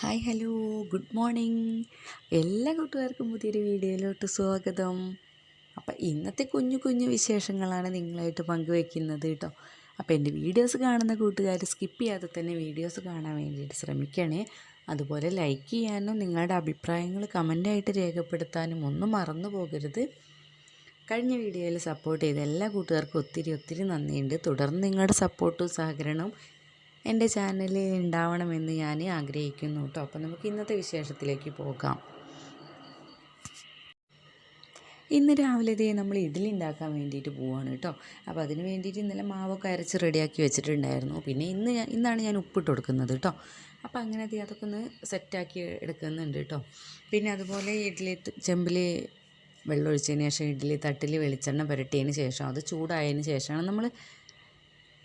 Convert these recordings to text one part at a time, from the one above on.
Hi hello. Good morning. എല്ലാ കൂട്ടുകാർക്കും പുതിയൊരു വീഡിയോയിലോട്ട് സ്വാഗതം. അപ്പം ഇന്നത്തെ കുഞ്ഞു കുഞ്ഞു വിശേഷങ്ങളാണ് നിങ്ങളായിട്ട് പങ്കുവെക്കുന്നത് കേട്ടോ. അപ്പോൾ എന്റെ വീഡിയോസ് കാണുന്ന കൂട്ടുകാർ സ്കിപ്പ് ചെയ്യാതെ തന്നെ വീഡിയോസ് കാണാൻ വേണ്ടിയിട്ട് ശ്രമിക്കണേ. അതുപോലെ ലൈക്ക് ചെയ്യാനും നിങ്ങളുടെ അഭിപ്രായങ്ങൾ കമന്റായിട്ട് രേഖപ്പെടുത്താനും ഒന്നും മറന്നു പോകരുത്. കഴിഞ്ഞ വീഡിയോയിൽ സപ്പോർട്ട് ചെയ്ത എല്ലാ കൂട്ടുകാർക്കും ഒത്തിരി ഒത്തിരി നന്ദിയുണ്ട്. തുടർന്ന് നിങ്ങളുടെ സപ്പോർട്ടും സഹകരണവും എന്റെ ചാനലിൽ ഉണ്ടാവണമെന്ന് ഞാൻ ആഗ്രഹിക്കുന്നു കേട്ടോ. അപ്പോൾ നമുക്ക് ഇന്നത്തെ വിശേഷത്തിലേക്ക് പോകാം. ഇന്ന് രാവിലെ ഇതേ നമ്മൾ ഇഡ്ഡലി ഉണ്ടാക്കാൻ വേണ്ടിയിട്ട് പോവാണ് കേട്ടോ. അപ്പോൾ അതിന് വേണ്ടിയിട്ട് ഇന്നലെ മാവൊക്കെ അരച്ച് റെഡിയാക്കി വെച്ചിട്ടുണ്ടായിരുന്നു. പിന്നെ ഇന്ന് ഞാൻ ഇന്നാണ് ഞാൻ ഉപ്പിട്ട് കൊടുക്കുന്നത് കേട്ടോ. അപ്പോൾ അങ്ങനെ അതൊക്കെ ഒന്ന് സെറ്റാക്കി എടുക്കുന്നുണ്ട് കേട്ടോ. പിന്നെ അതുപോലെ ഇഡ്ഡലി ചെമ്പിൽ വെള്ളം ഒഴിച്ചതിന് ശേഷം ഇഡ്ഡലി തട്ടിൽ വെളിച്ചെണ്ണ പുരട്ടിയതിന് ശേഷം അത് ചൂടായതിന് ശേഷമാണ് നമ്മൾ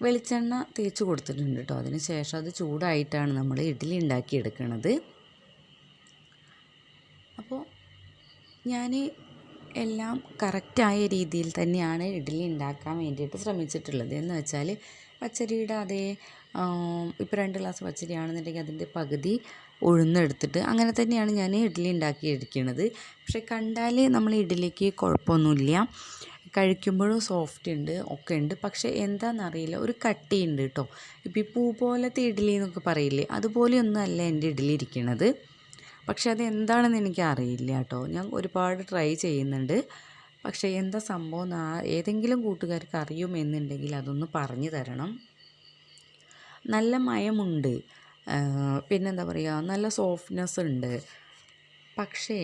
വെളിച്ചെണ്ണ തേച്ച് കൊടുത്തിട്ടുണ്ട് കേട്ടോ. അതിന് ശേഷം അത് ചൂടായിട്ടാണ് നമ്മൾ ഇഡ്ഡലി ഉണ്ടാക്കിയെടുക്കുന്നത് അപ്പോൾ ഞാൻ എല്ലാം കറക്റ്റായ രീതിയിൽ തന്നെയാണ് ഇഡ്ഡലി ഉണ്ടാക്കാൻ വേണ്ടിയിട്ട് ശ്രമിച്ചിട്ടുള്ളത്. എന്ന് വെച്ചാൽ പച്ചരിയുടെ അതേ ഇപ്പോൾ രണ്ട് ഗ്ലാസ് പച്ചരിയാണെന്നുണ്ടെങ്കിൽ അതിന്റെ പകുതി ഉഴുന്നെടുത്തിട്ട് അങ്ങനെ തന്നെയാണ് ഞാൻ ഇഡ്ഡലി ഉണ്ടാക്കിയിരിക്കുന്നത് പക്ഷേ കണ്ടാൽ നമ്മൾ ഇഡ്ഡലിക്ക് കുഴപ്പമൊന്നുമില്ല. കഴിക്കുമ്പോഴും സോഫ്റ്റ് ഉണ്ട് ഒക്കെ ഉണ്ട്. പക്ഷേ എന്താണെന്നറിയില്ല ഒരു കട്ടിയുണ്ട് കേട്ടോ ഇപ്പോൾ ഈ പൂ പോലത്തെ ഇഡ്ഡലി എന്നൊക്കെ പറയില്ലേ അതുപോലെയൊന്നും അല്ല എന്റെ ഇഡ്ഡലി ഇരിക്കുന്നത് പക്ഷെ അത് എന്താണെന്ന് എനിക്ക് അറിയില്ല കേട്ടോ ഞാൻ ഒരുപാട് ട്രൈ ചെയ്യുന്നുണ്ട്. പക്ഷേ എന്താ സംഭവം ഏതെങ്കിലും കൂട്ടുകാർക്ക് അറിയുമെന്നുണ്ടെങ്കിൽ അതൊന്ന് പറഞ്ഞു തരണം. നല്ല മയമുണ്ട്. പിന്നെന്താ പറയുക നല്ല സോഫ്റ്റ്നെസ് ഉണ്ട്. പക്ഷേ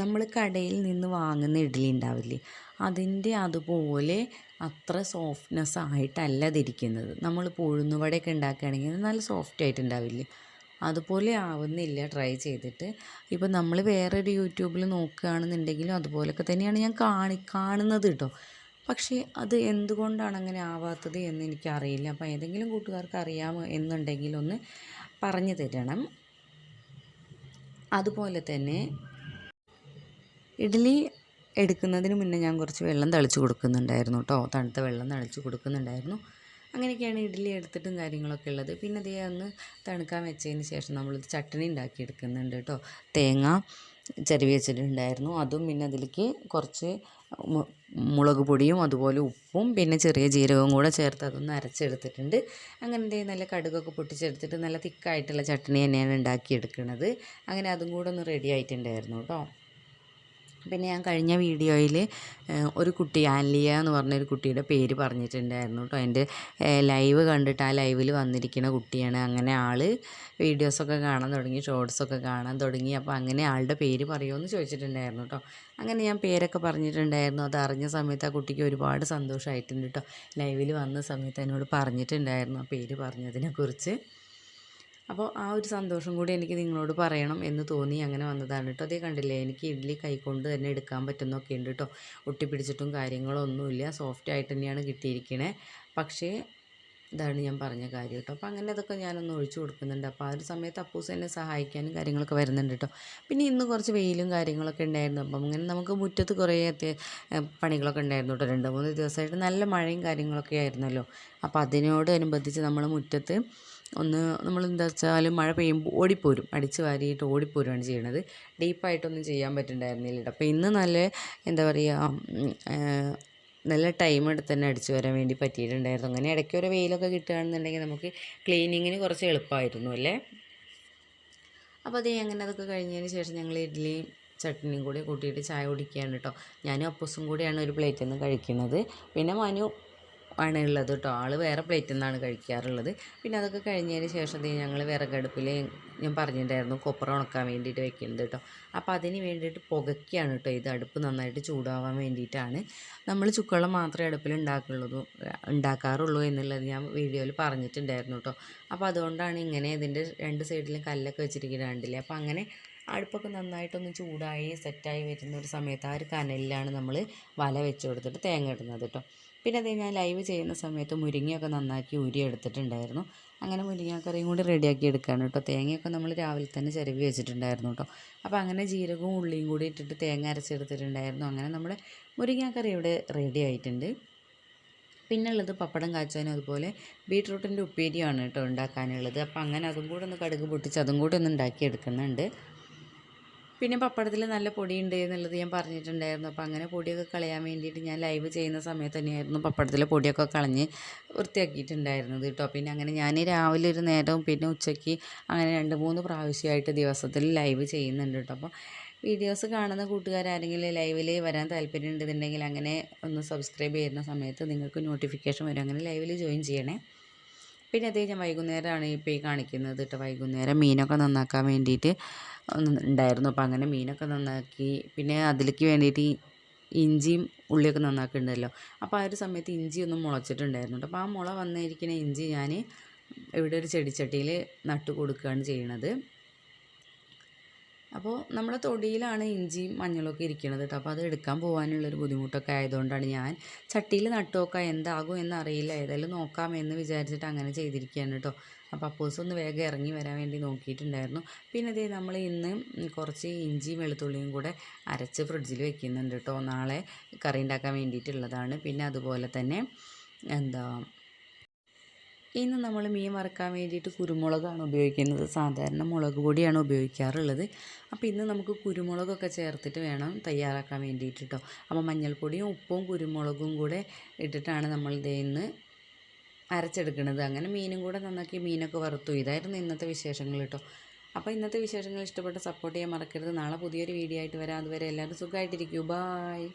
നമ്മൾ കടയിൽ നിന്ന് വാങ്ങുന്ന ഇഡ്ഡലി ഉണ്ടാവില്ലേ? അതിന്റെ അതുപോലെ അത്ര സോഫ്റ്റ്നെസ് ആയിട്ടല്ല അതിരിക്കുന്നത്. നമ്മൾ ഉഴുന്നുവടയൊക്കെ ഉണ്ടാക്കുകയാണെങ്കിൽ നല്ല സോഫ്റ്റ് ആയിട്ടുണ്ടാവില്ലേ അതുപോലെ ആവുന്നില്ല. ട്രൈ ചെയ്തിട്ട്. ഇപ്പം നമ്മൾ വേറൊരു യൂട്യൂബിൽ നോക്കുകയാണെന്നുണ്ടെങ്കിലും അതുപോലൊക്കെ തന്നെയാണ് ഞാൻ കാണി കാണുന്നത് കേട്ടോ പക്ഷേ അത് എന്തുകൊണ്ടാണ് അങ്ങനെ ആവാത്തത് എന്ന് എനിക്കറിയില്ല. അപ്പോൾ ഏതെങ്കിലും കൂട്ടുകാർക്ക് അറിയാമോ എന്നുണ്ടെങ്കിൽ ഒന്ന് പറഞ്ഞു തരണം. അതുപോലെ തന്നെ ഇഡ്ഡലി എടുക്കുന്നതിന് മുന്നേ ഞാൻ കുറച്ച് വെള്ളം തളിച്ച് കൊടുക്കുന്നുണ്ടായിരുന്നു കേട്ടോ. തണുത്ത വെള്ളം തളിച്ച് കൊടുക്കുന്നുണ്ടായിരുന്നു. അങ്ങനെയൊക്കെയാണ് ഇഡ്ഡലി എടുത്തിട്ടും കാര്യങ്ങളൊക്കെ ഉള്ളത്. പിന്നെ അതേ ഒന്ന് തണുക്കാൻ വെച്ചതിന് ശേഷം നമ്മളിത് ചട്ടണി ഉണ്ടാക്കി എടുക്കുന്നുണ്ട് കേട്ടോ. തേങ്ങ ചെരുവി വെച്ചിട്ടുണ്ടായിരുന്നു. അതും പിന്നെ അതിലേക്ക് കുറച്ച് മുളക് പൊടിയും അതുപോലെ ഉപ്പും പിന്നെ ചെറിയ ജീരകവും കൂടെ ചേർത്ത് അതൊന്ന് അരച്ചെടുത്തിട്ടുണ്ട്. അങ്ങനെ നല്ല കടുകൊക്കെ പൊട്ടിച്ചെടുത്തിട്ട് നല്ല തിക്കായിട്ടുള്ള ചട്ടണി തന്നെയാണ് ഉണ്ടാക്കിയെടുക്കുന്നത് അങ്ങനെ അതും കൂടെ ഒന്ന് റെഡി ആയിട്ടുണ്ടായിരുന്നു കേട്ടോ. പിന്നെ ഞാൻ കഴിഞ്ഞ വീഡിയോയിൽ ഒരു കുട്ടി ആൻലിയ എന്ന് പറഞ്ഞൊരു കുട്ടിയുടെ പേര് പറഞ്ഞിട്ടുണ്ടായിരുന്നു കേട്ടോ. എന്റെ ലൈവ് കണ്ടിട്ട് ആ ലൈവിൽ വന്നിരിക്കുന്ന കുട്ടിയാണ്. അങ്ങനെ ആൾ വീഡിയോസൊക്കെ കാണാൻ തുടങ്ങി ഷോർട്സൊക്കെ കാണാൻ തുടങ്ങി. അപ്പോൾ അങ്ങനെ ആളുടെ പേര് പറയുമെന്ന് ചോദിച്ചിട്ടുണ്ടായിരുന്നു കേട്ടോ. അങ്ങനെ ഞാൻ പേരൊക്കെ പറഞ്ഞിട്ടുണ്ടായിരുന്നു. അത് അറിഞ്ഞ സമയത്ത് ആ കുട്ടിക്ക് ഒരുപാട് സന്തോഷമായിട്ടുണ്ട് കേട്ടോ. ലൈവിൽ വന്ന സമയത്ത് എന്നോട് പറഞ്ഞിട്ടുണ്ടായിരുന്നു ആ പേര് പറഞ്ഞതിനെക്കുറിച്ച്. അപ്പോൾ ആ ഒരു സന്തോഷം കൂടി എനിക്ക് നിങ്ങളോട് പറയണം എന്ന് തോന്നി അങ്ങനെ വന്നതാണ് കേട്ടോ അതേ കണ്ടില്ലേ എനിക്ക് ഇഡ്ഡലി കൈകൊണ്ട് തന്നെ എടുക്കാൻ പറ്റുന്നൊക്കെ ഉണ്ട് കേട്ടോ ഒട്ടിപ്പിടിച്ചിട്ടും കാര്യങ്ങളൊന്നുമില്ല. സോഫ്റ്റ് ആയിട്ട് തന്നെയാണ് കിട്ടിയിരിക്കണേ. പക്ഷേ ഇതാണ് ഞാൻ പറഞ്ഞ കാര്യം കേട്ടോ. അപ്പോൾ അങ്ങനെ അതൊക്കെ ഞാനൊന്ന് ഒഴിച്ചു കൊടുക്കുന്നുണ്ട്. അപ്പോൾ ആ ഒരു സമയത്ത് അപ്പൂസ് എന്നെ സഹായിക്കാനും കാര്യങ്ങളൊക്കെ വരുന്നുണ്ട് കേട്ടോ. പിന്നെ ഇന്ന് കുറച്ച് വെയിലും കാര്യങ്ങളൊക്കെ ഉണ്ടായിരുന്നു. അപ്പം അങ്ങനെ നമുക്ക് മുറ്റത്ത് കുറേ പണികളൊക്കെ ഉണ്ടായിരുന്നു കേട്ടോ. രണ്ട് മൂന്ന് ദിവസമായിട്ട് നല്ല മഴയും കാര്യങ്ങളൊക്കെ ആയിരുന്നല്ലോ. അപ്പോൾ അതിനോട് അനുബന്ധിച്ച് നമ്മൾ മുറ്റത്ത് ഒന്ന് നമ്മൾ എന്താ വെച്ചാൽ മഴ പെയ്യുമ്പോൾ ഓടിപ്പോരും. അടിച്ച് വാരിയിട്ട് ഓടിപ്പോരുകയാണ് ചെയ്യണത്. ഡീപ്പായിട്ടൊന്നും ചെയ്യാൻ പറ്റുന്നുണ്ടായിരുന്നില്ല അപ്പോൾ ഇന്ന് നല്ല എന്താ പറയുക നല്ല ടൈം എടുത്ത് തന്നെ അടിച്ചു വരാൻ വേണ്ടി പറ്റിയിട്ടുണ്ടായിരുന്നു. അങ്ങനെ ഇടയ്ക്ക് ഒരു വെയിലൊക്കെ കിട്ടുകയാണെന്നുണ്ടെങ്കിൽ നമുക്ക് ക്ലീനിങ്ങിന് കുറച്ച് എളുപ്പമായിരുന്നു അല്ലേ? അപ്പോൾ അതേ അങ്ങനെ അതൊക്കെ കഴിഞ്ഞതിന് ശേഷം ഞങ്ങൾ ഇഡ്ഡലിയും ചട്നിയും കൂടി കൂട്ടിയിട്ട് ചായ കുടിക്കുകയാണ് കേട്ടോ. ഞാനും അപ്പൂസും കൂടിയാണ് ഒരു പ്ലേറ്റിൽ നിന്ന് കഴിക്കുന്നത്. പിന്നെ മനു ആണ് ഉള്ളത് കേട്ടോ. ആൾ വേറെ പ്ലേറ്റിൽ നിന്നാണ് കഴിക്കാറുള്ളത്. പിന്നെ അതൊക്കെ കഴിഞ്ഞതിന് ശേഷം ഞങ്ങൾ വിറകടുപ്പിൽ ഞാൻ പറഞ്ഞിട്ടുണ്ടായിരുന്നു കൊപ്ര ഉണക്കാൻ വേണ്ടിയിട്ട് വെക്കുന്നത് കേട്ടോ. അപ്പോൾ അതിന് വേണ്ടിയിട്ട് പുകയ്ക്കാണ് കേട്ടോ. ഇത് അടുപ്പ് നന്നായിട്ട് ചൂടാവാൻ വേണ്ടിയിട്ടാണ് നമ്മൾ ചുക്കുള്ള മാത്രമേ അടുപ്പിൽ ഉണ്ടാക്കുള്ളൂ ഉണ്ടാക്കാറുള്ളൂ എന്നുള്ളത് ഞാൻ വീഡിയോയിൽ പറഞ്ഞിട്ടുണ്ടായിരുന്നു കേട്ടോ. അപ്പോൾ അതുകൊണ്ടാണ് ഇങ്ങനെ ഇതിന്റെ രണ്ട് സൈഡിലും കല്ലൊക്കെ വെച്ചിരിക്കുന്നത് കണ്ടില്ലേ? അപ്പോൾ അങ്ങനെ അടുപ്പൊക്കെ നന്നായിട്ടൊന്ന് ചൂടായി സെറ്റായി വരുന്ന ഒരു സമയത്ത് ആ ഒരു കനലിലാണ് നമ്മൾ വല വെച്ച് കൊടുത്തിട്ട് തേങ്ങ ഇടുന്നത് കേട്ടോ. പിന്നെ അത് ഞാൻ ലൈവ് ചെയ്യുന്ന സമയത്ത് മുരിങ്ങയൊക്കെ നന്നാക്കി ഊരി എടുത്തിട്ടുണ്ടായിരുന്നു. അങ്ങനെ മുരിങ്ങാക്കറിയും കൂടി റെഡിയാക്കി എടുക്കുകയാണ് കേട്ടോ. തേങ്ങയൊക്കെ നമ്മൾ രാവിലെ തന്നെ ചിരവി വെച്ചിട്ടുണ്ടായിരുന്നു കേട്ടോ. അപ്പോൾ അങ്ങനെ ജീരകവും ഉള്ളിയും കൂടി ഇട്ടിട്ട് തേങ്ങ അരച്ചെടുത്തിട്ടുണ്ടായിരുന്നു. അങ്ങനെ നമ്മുടെ മുരിങ്ങാക്കറി ഇവിടെ റെഡി ആയിട്ടുണ്ട്. പിന്നെ ഉള്ളത് പപ്പടം കാച്ചാനും അതുപോലെ ബീട്രൂട്ടിന്റെ ഉപ്പേരിയാണ് കേട്ടോ ഉണ്ടാക്കാനുള്ളത്. അപ്പോൾ അങ്ങനെ അതും കൂടെ ഒന്ന് കടുക് പൊട്ടിച്ച് അതും കൂടെ ഒന്ന് ഉണ്ടാക്കിയെടുക്കുന്നുണ്ട് പിന്നെ പപ്പടത്തിൽ നല്ല പൊടിയുണ്ട് എന്നുള്ളത് ഞാൻ പറഞ്ഞിട്ടുണ്ടായിരുന്നു. അപ്പോൾ അങ്ങനെ പൊടിയൊക്കെ കളയാൻ വേണ്ടിയിട്ട് ഞാൻ ലൈവ് ചെയ്യുന്ന സമയത്ത് തന്നെയായിരുന്നു പപ്പടത്തിലെ പൊടിയൊക്കെ കളഞ്ഞ് വൃത്തിയാക്കിയിട്ടുണ്ടായിരുന്നത് കേട്ടോ. പിന്നെ അങ്ങനെ ഞാൻ രാവിലെ ഒരു നേരവും പിന്നെ ഉച്ചയ്ക്ക് അങ്ങനെ രണ്ട് മൂന്ന് പ്രാവശ്യമായിട്ട് ദിവസത്തിൽ ലൈവ് ചെയ്യുന്നുണ്ട് കേട്ടോ. അപ്പോൾ വീഡിയോസ് കാണുന്ന കൂട്ടുകാരാരെങ്കിലും ലൈവിൽ വരാൻ താല്പര്യം ഉണ്ടെന്നുണ്ടെങ്കിൽ അങ്ങനെ ഒന്ന് സബ്സ്ക്രൈബ് ചെയ്യുന്ന സമയത്ത് നിങ്ങൾക്ക് നോട്ടിഫിക്കേഷൻ വരും. അങ്ങനെ ലൈവിൽ ജോയിൻ ചെയ്യണേ. പിന്നെ അതേ ഞാൻ വൈകുന്നേരമാണ് ഇപ്പോൾ ഈ കാണിക്കുന്നത് കേട്ടോ വൈകുന്നേരം മീനൊക്കെ നന്നാക്കാൻ വേണ്ടിയിട്ട് ഉണ്ടായിരുന്നു. അപ്പോൾ അങ്ങനെ മീനൊക്കെ നന്നാക്കി പിന്നെ അതിലേക്ക് വേണ്ടിയിട്ട് ഇഞ്ചിയും ഉള്ളിയൊക്കെ നന്നാക്കുന്നുണ്ടല്ലോ അപ്പോൾ ആ ഒരു സമയത്ത് ഇഞ്ചി ഒന്നും മുളച്ചിട്ടുണ്ടായിരുന്നു അപ്പോൾ ആ മുള വന്നിരിക്കുന്ന ഇഞ്ചി ഞാൻ ഇവിടെ ഒരു ചെടിച്ചട്ടിയിൽ നട്ടു കൊടുക്കുകയാണ് ചെയ്യണത്. അപ്പോൾ നമ്മുടെ തൊടിയിലാണ് ഇഞ്ചിയും മഞ്ഞളൊക്കെ ഇരിക്കുന്നത് കേട്ടോ അപ്പോൾ അത് എടുക്കാൻ പോകാനുള്ളൊരു ബുദ്ധിമുട്ടൊക്കെ ആയതുകൊണ്ടാണ് ഞാൻ ചട്ടിയിൽ നട്ടു എന്താകും എന്നറിയില്ല. ഏതായാലും നോക്കാം എന്ന് വിചാരിച്ചിട്ട് അങ്ങനെ ചെയ്തിരിക്കുകയാണ് കേട്ടോ അപ്പോൾ അപ്പോസ് ഒന്ന് വേഗം ഇറങ്ങി വരാൻ വേണ്ടി നോക്കിയിട്ടുണ്ടായിരുന്നു. പിന്നെ ഇതേ നമ്മൾ ഇന്ന് കുറച്ച് ഇഞ്ചിയും വെളുത്തുള്ളിയും കൂടെ അരച്ച് ഫ്രിഡ്ജിൽ വെക്കുന്നുണ്ട് കേട്ടോ നാളെ കറി ഉണ്ടാക്കാൻ വേണ്ടിയിട്ടുള്ളതാണ്. പിന്നെ അതുപോലെ തന്നെ എന്താ ഇന്ന് നമ്മൾ മീൻ വറുക്കാൻ വേണ്ടിയിട്ട് കുരുമുളകാണ് ഉപയോഗിക്കുന്നത്. സാധാരണ മുളക് പൊടിയാണ് ഉപയോഗിക്കാറുള്ളത്. അപ്പോൾ ഇന്ന് നമുക്ക് കുരുമുളകൊക്കെ ചേർത്തിട്ട് വേണം തയ്യാറാക്കാൻ വേണ്ടിയിട്ട് കേട്ടോ അപ്പോൾ മഞ്ഞൾപ്പൊടിയും ഉപ്പും കുരുമുളകും കൂടെ ഇട്ടിട്ടാണ് നമ്മൾ ഇതേ ഇന്ന് അരച്ചെടുക്കുന്നത്. അങ്ങനെ മീനും കൂടെ നന്നാക്കി മീനൊക്കെ വറുത്തു. ഇതായിരുന്നു ഇന്നത്തെ വിശേഷങ്ങൾ കേട്ടോ. അപ്പോൾ ഇന്നത്തെ വിശേഷങ്ങൾ ഇഷ്ടപ്പെട്ട് സപ്പോർട്ട് ചെയ്യാൻ മറക്കരുത്. നാളെ പുതിയൊരു വീഡിയോ ആയിട്ട് വരാം. അതുവരെ എല്ലാവരും സുഖമായിട്ടിരിക്കൂ. ബായ്